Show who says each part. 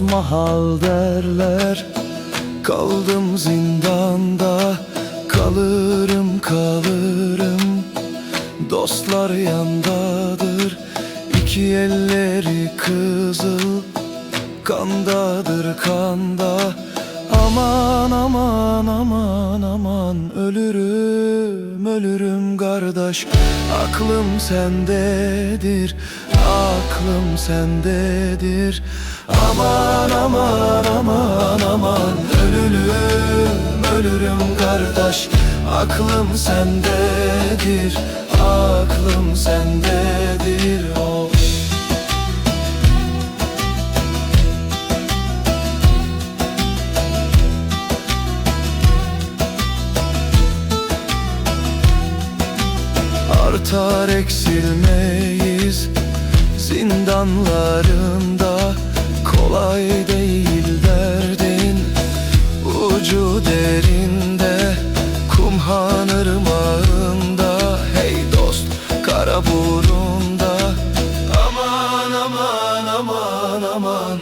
Speaker 1: mahal derler. Kaldım zindanda Kalırım kalırım. Dostlar yandadır iki elleri kızıl. Kandadır kanda Aman aman aman aman Ölürüm ölürüm kardeş. Aklım sendedir Aklım sendedir. Aman aman aman aman Ölürüm ölürüm kardeş. Aklım sendedir Aklım sendedir Artar eksilmeyiz. Zindanlarında Kolay değil derdin. Ucu derinde Kumhan ırmağında. Hey dost kara burunda. Aman aman aman aman